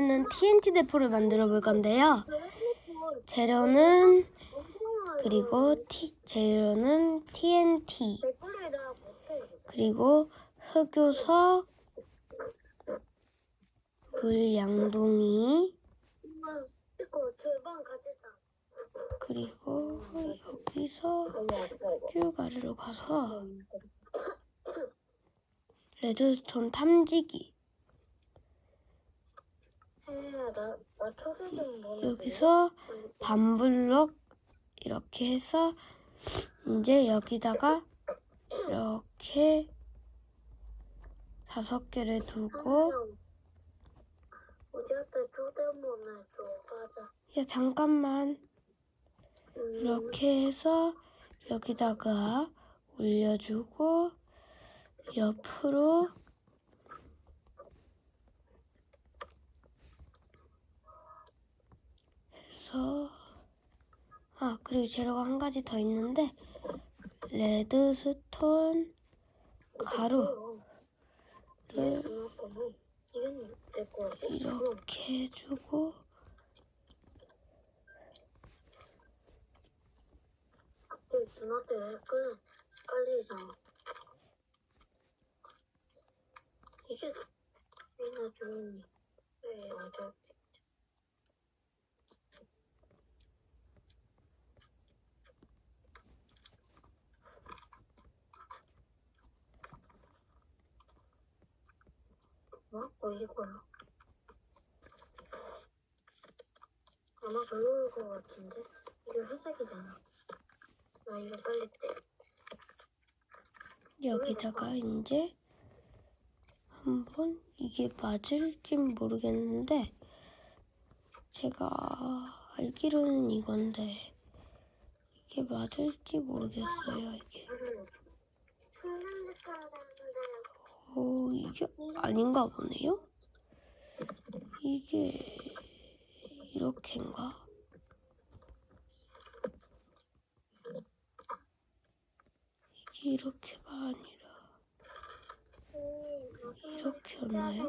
는 TNT 대포를 만들어 볼 건데요. 재료는 그리고 T, 재료는 TNT. 그리고 흑요석 가져다. 그리고 여기서 쭉 아래로 가서 레드스톤 탐지기 혜야 나 나 초세 좀 보내. 여기서 반블럭 이렇게 해서 이제 여기다가 이렇게 다섯 개를 두고 우리한테 초대문을 줘 가자. 야 잠깐만 음, 이렇게 해서 여기다가 올려주고 옆으로 해서 아 그리고 재료가 한 가지 더 있는데 레드스톤 가루. 이렇게 해주고 그 누나한테 그 헷갈리잖아. 이게 이나 주인이 왜 맞아? 뭐? 거야? 아마 별로일 것 같은데? 이거 회색이잖아. 나 이거 빨리 떼. 여기다가 이제 한번 이게 맞을진 모르겠는데 제가 알기로는 이건데 이게 맞을지 모르겠어요 이게 어 이게 아닌가 보네요 이게 이렇게인가 이게 이렇게가 아니라 이렇게였나요?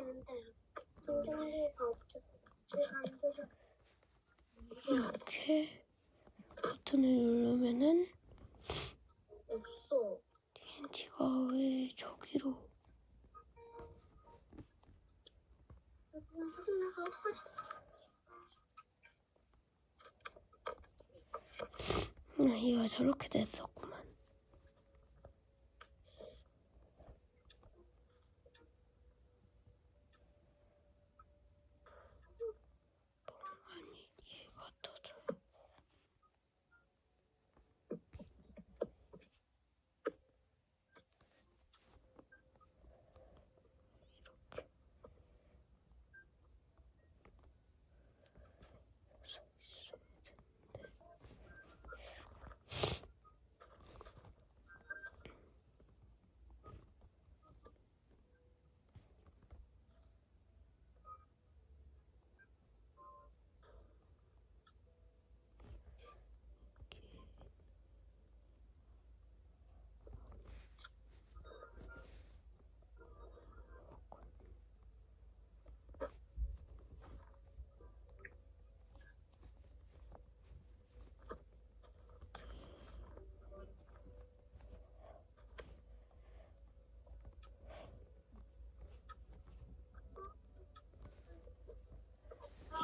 이렇게 버튼을 누르면은 없어. TNT가 왜 저기로. 내가 아, 얘가 저렇게 됐었구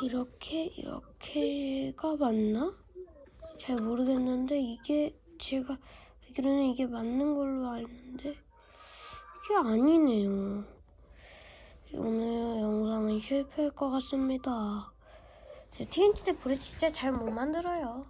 이렇게 이렇게가 맞나? 잘 모르겠는데 이게 제가 알기로는 이게 맞는 걸로 아는데 이게 아니네요. 오늘 영상은 실패할 것 같습니다. TNT 대포를 진짜 잘 못 만들어요.